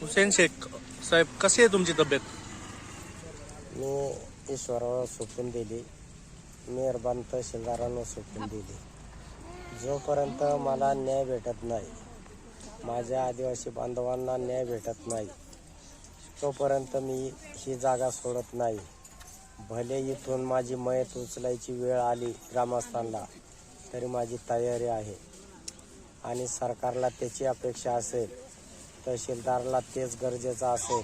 हुसेन शेख साहेब कशी आहे तुमची तब्येत? मी ईश्वरावर सोपून दिली. मेहरबान तहसीलदारांना सोपून दिली. जोपर्यंत मला न्याय भेटत नाही माझ्या आदिवासी बांधवांना न्याय भेटत नाही तोपर्यंत मी ही जागा सोडत नाही. भले इथून माझी मयत उचलायची वेळ आली ग्रामस्थांना तरी माझी तयारी आहे आणि सरकारला त्याची अपेक्षा असेल. तहसीलदारला तेच गरजेचं असेल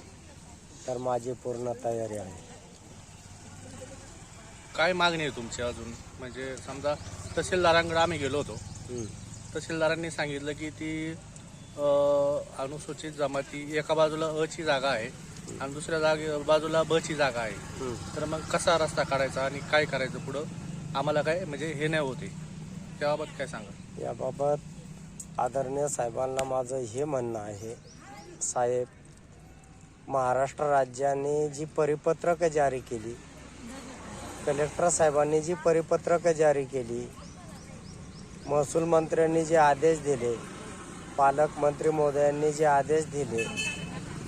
तर माझी पूर्ण तयारी आहे. काय मागणी आहे तुमची अजून? म्हणजे समजा तहसीलदारांकडे आम्ही गेलो होतो. हम्म. तहसीलदारांनी सांगितलं की ती अ, अनुसूचित जमाती एका बाजूला अ ची जागा आहे आणि दुसऱ्या जागे बाजूला ब ची जागा आहे. हम्म. तर मग कसा रस्ता काढायचा आणि काय करायचं पुढं? आम्हाला काय म्हणजे हे नाही होते. त्याबाबत काय सांगा याबाबत आदरणीय साहेबांना माझं हे म्हणणं आहे साहेब महाराष्ट्र राज्याने जी परिपत्रकं जारी केली कलेक्टर साहेबांनी जी परिपत्रकं जारी केली महसूल मंत्र्यांनी जे आदेश दिले पालकमंत्री महोदयांनी जे आदेश दिले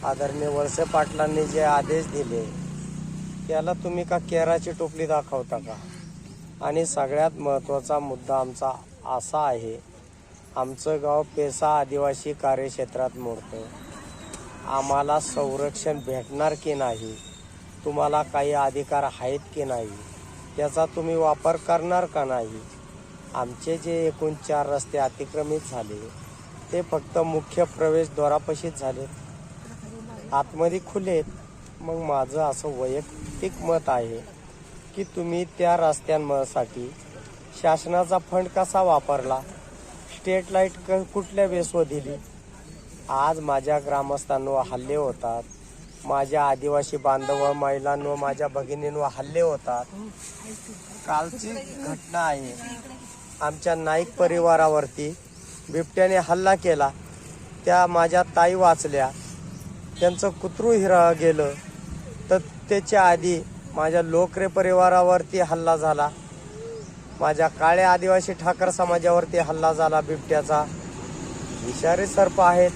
आदरणीय वळसे पाटलांनी जे आदेश दिले त्याला तुम्ही का केराची टोपली दाखवता का? आणि सगळ्यात महत्त्वाचा मुद्दा आमचा असा आहे आमचं गाव पेसा आदिवासी कार्यक्षेत्रात मोडतं आम्हाला संरक्षण भेटणार की नाही? तुम्हाला काही अधिकार आहेत की नाही? त्याचा तुम्ही वापर करणार का नाही? आमचे जे एकूण चार रस्ते अतिक्रमित झाले ते फक्त मुख्य प्रवेशद्वारापाशीच झाले. आतमध्ये खुले मग माझं असं वैयक्तिक मत आहे की तुम्ही त्या रस्त्यांसाठी शासनाचा फंड कसा वापरला? स्टेट लाइट क कुठल्या बेसवर दिली? आज माझ्या ग्रामस्थांवर हल्ले होतात. माझ्या आदिवासी बांधव महिलांवर माझ्या भगिनींवर हल्ले होतात. कालची घटना आहे. आमच्या नाईक परिवारावरती बिबट्याने हल्ला केला. त्या माझ्या ताई वाचल्या. त्यांचं कुत्रू हिरा गेलं. तर त्याच्या आधी माझ्या लोकरे परिवारावरती हल्ला झाला. माझ्या काळ्या आदिवासी ठाकर समाजावरती हल्ला झाला बिबट्याचा. विषारी सर्प आहेत.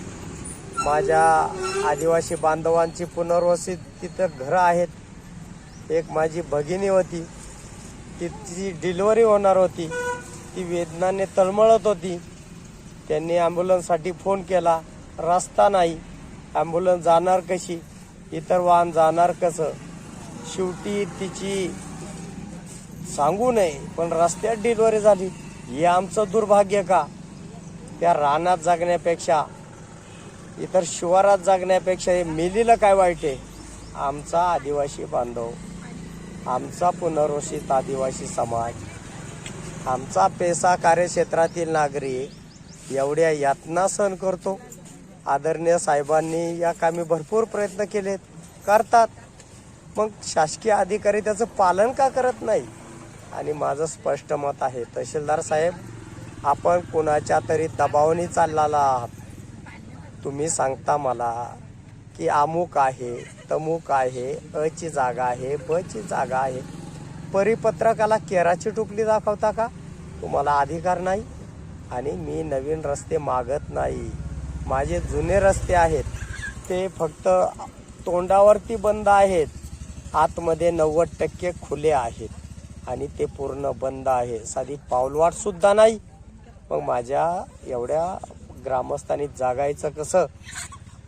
माझ्या आदिवासी बांधवांची पुनर्वसित तिथं घरं आहेत. एक माझी भगिनी होती. तिची डिलिव्हरी होणार होती. ती वेदनाने तळमळत होती. त्यांनी ॲम्ब्युलन्ससाठी फोन केला. रस्ता नाही. ॲम्ब्युलन्स जाणार कशी? इतर वाहन जाणार कसं? शेवटी तिची सांगू नये पण रस्त्यात डिलिव्हरी झाली हे आमचं दुर्भाग्य का? त्या रानात जागण्यापेक्षा इतर शिवारात जगण्यापेक्षा हे मिलीला काय वाईट आहे? आमचा आदिवासी बांधव आमचा पुनर्वसित आदिवासी समाज आमचा पेसा कार्यक्षेत्रातील नागरिक एवढ्या यातना सहन करतो. आदरणीय साहेबांनी या कामी भरपूर प्रयत्न केलेत करतात. मग शासकीय अधिकारी त्याचं पालन का करत नाही आणि माझं स्पष्ट मत आहे. तहसीलदार साहेब आपण कुणाच्या तरी दबावाने चाललेला आहात? तुम्ही सांगता मला की अमुक आहे तमुक आहे अ ची जागा आहे ब ची जागा आहे. परिपत्रकाला केराची टुपली दाखवता का? तुम्हाला अधिकार नाही आणि मी नवीन रस्ते मागत नाही. माझे जुने रस्ते आहेत. ते फक्त तोंडावरती बंद आहेत. आतमध्ये नव्वद टक्के खुले आहेत. आणि ते पूर्ण बंद आहे. साधी पाऊलवाट सुद्धा नाही. मग माझ्या एवढ्या ग्रामस्थांनी जागायचं कसं?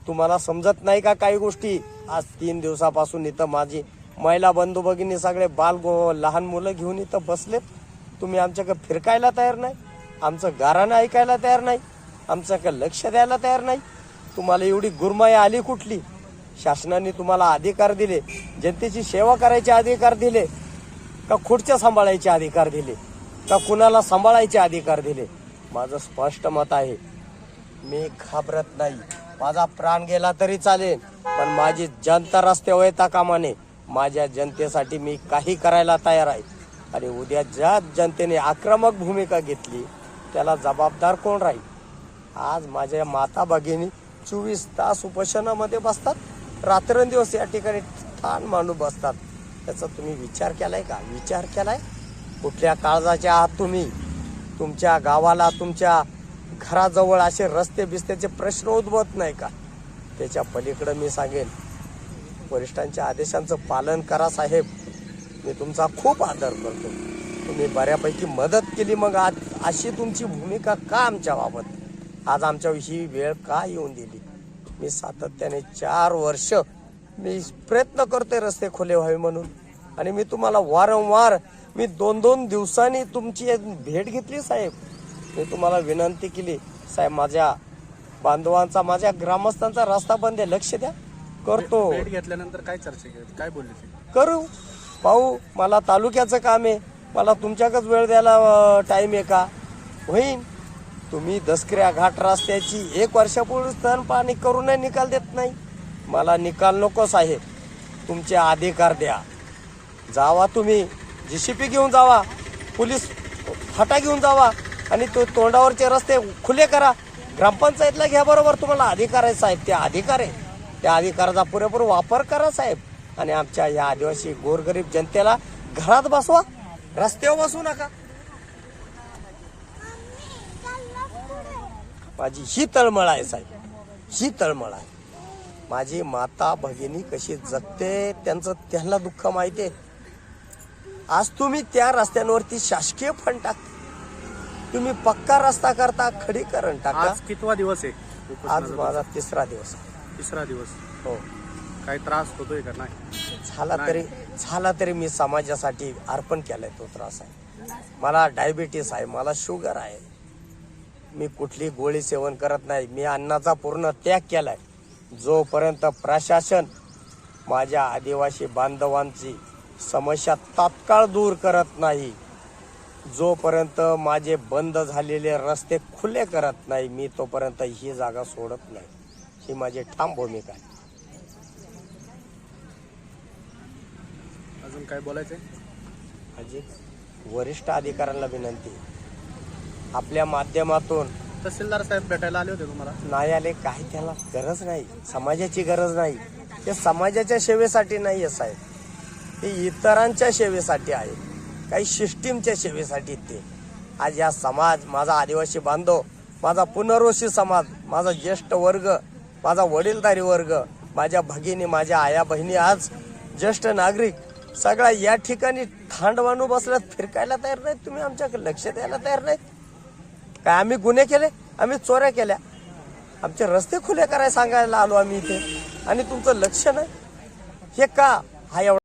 तुम्हाला समजत नाही का काही गोष्टी? आज तीन दिवसापासून इथं माझी महिला बंधू भगिनी सगळे बाल गो लहान मुलं घेऊन इथं बसलेत. तुम्ही आमच्याकडे फिरकायला तयार नाही. आमचं गाराणं ऐकायला तयार नाही. आमच्याकडे लक्ष द्यायला तयार नाही. तुम्हाला एवढी गुरमाई आली कुठली? शासनाने तुम्हाला अधिकार दिले. जनतेची सेवा करायचे अधिकार दिले. का खुर्च्या सांभाळायचे अधिकार दिले? का कुणाला सांभाळायचे अधिकार दिले? माझं स्पष्ट मत आहे मी घाबरत नाही. माझा प्राण गेला तरी चालेल पण माझी जनता रस्त्यावर येता कामा नये माझ्या जनतेसाठी मी काही करायला तयार आहे. आणि उद्या ज्या जनतेने आक्रमक भूमिका घेतली त्याला जबाबदार कोण राहील? आज माझ्या माता भगिनी चोवीस तास उपोषणामध्ये बसतात रात्रंदिवस या ठिकाणी ठाण मांडून बसतात. त्याचा तुम्ही विचार केला आहे का? विचार केला आहे कुठल्या काळजाच्या आहात तुम्ही? तुमच्या गावाला तुमच्या घराजवळ असे रस्ते बिस्त्याचे प्रश्न उद्भवत नाही का? त्याच्या पलीकडं मी सांगेन. वरिष्ठांच्या आदेशांचं पालन करा साहेब. मी तुमचा खूप आदर करतो. तुम्ही बऱ्यापैकी मदत केली मग आज. अशी तुमची भूमिका का आमच्याबाबत आज आमच्या ही वेळ का येऊन दिली? मी सातत्याने चार वर्ष मी प्रयत्न करते रस्ते खुले व्हावे म्हणून. आणि मी तुम्हाला वारंवार मी दोन दोन दिवसांनी तुमची भेट घेतली साहेब. मी तुम्हाला विनंती केली साहेब माझ्या बांधवांचा माझ्या ग्रामस्थांचा रस्ता बंद आहे लक्ष द्या. करतो. भेट घेतल्यानंतर काय चर्चा केली? काय बोलली करू. पाहू मला तालुक्याचं काम आहे. मला तुमच्याकच वेळ द्यायला टाईम आहे का? होईन. तुम्ही दसक्रिया घाट रस्त्याची एक वर्षापूर्वी स्तन पाणी करूनही निकाल देत नाही. मला निकाल नको साहेब. तुमचे अधिकार द्या. जावा तुम्ही. जी सी पी घेऊन जावा. पोलीस फाटा घेऊन जावा. आणि तो तोंडावरचे रस्ते खुले करा. ग्रामपंचायतला घ्या बरोबर. तुम्हाला अधिकार आहे साहेब. ते अधिकार आहे. त्या अधिकाराचा पुरेपूर वापर करा साहेब. आणि आमच्या या आदिवासी गोरगरीब जनतेला घरात बसवा. रस्त्यावर बसवू नका. माझी ही तळमळ आहे साहेब. ही तळमळ आहे. माझी माता भगिनी कशी जगते त्यांचं त्यांना दुःख माहिती आहे. आज तुम्ही त्या रस्त्यांवरती शासकीय फंड टाकता तुम्ही पक्का रस्ता करता खडीकरण टाका. आज कितवा दिवस आहे? आज? माझा तिसरा दिवस आहे. तिसरा दिवस. हो. काही त्रास होतोय का? नाही. झाला तरी झाला तरी मी समाजासाठी अर्पण केलाय तो त्रास आहे. मला डायबिटीस आहे मला शुगर आहे. मी कुठली गोळी सेवन करत नाही. मी अन्नाचा पूर्ण त्याग केलाय. जोपर्यंत प्रशासन माझ्या आदिवासी बांधवांची समस्या तात्काळ दूर करत नाही जोपर्यंत माझे बंद झालेले रस्ते खुले करत नाही मी तोपर्यंत ही जागा सोडत नाही. ही माझी ठाम भूमिका आहे. अजून काय बोलायचंय? माझी वरिष्ठ अधिकाऱ्यांना विनंती. आपल्या माध्यमातून तहसीलदार साहेब भेटायला आले होते तुम्हाला? नाही आले काही त्याला गरज नाही. समाजाची गरज नाही. ते समाजाच्या सेवेसाठी नाही आहे साहेब. ते इतरांच्या सेवेसाठी आहे. काही सिस्टीमच्या सेवेसाठी ते. आज या समाज माझा आदिवासी बांधव माझा पुनर्वशी समाज माझा ज्येष्ठ वर्ग माझा वडीलधारी वर्ग माझ्या भगिनी माझ्या आया बहिणी आज ज्येष्ठ नागरिक सगळा या ठिकाणी थांडवाणू बसल्यात फिरकायला तयार नाहीत तुम्ही आमच्याकडे लक्ष द्यायला तयार नाहीत. काय आम्ही गुन्हे केले? आम्ही चोऱ्या केल्या. आमचे रस्ते खुले करायला सांगायला आलो आम्ही इथे. आणि तुमचं लक्ष नाही? हे का? हा एवढा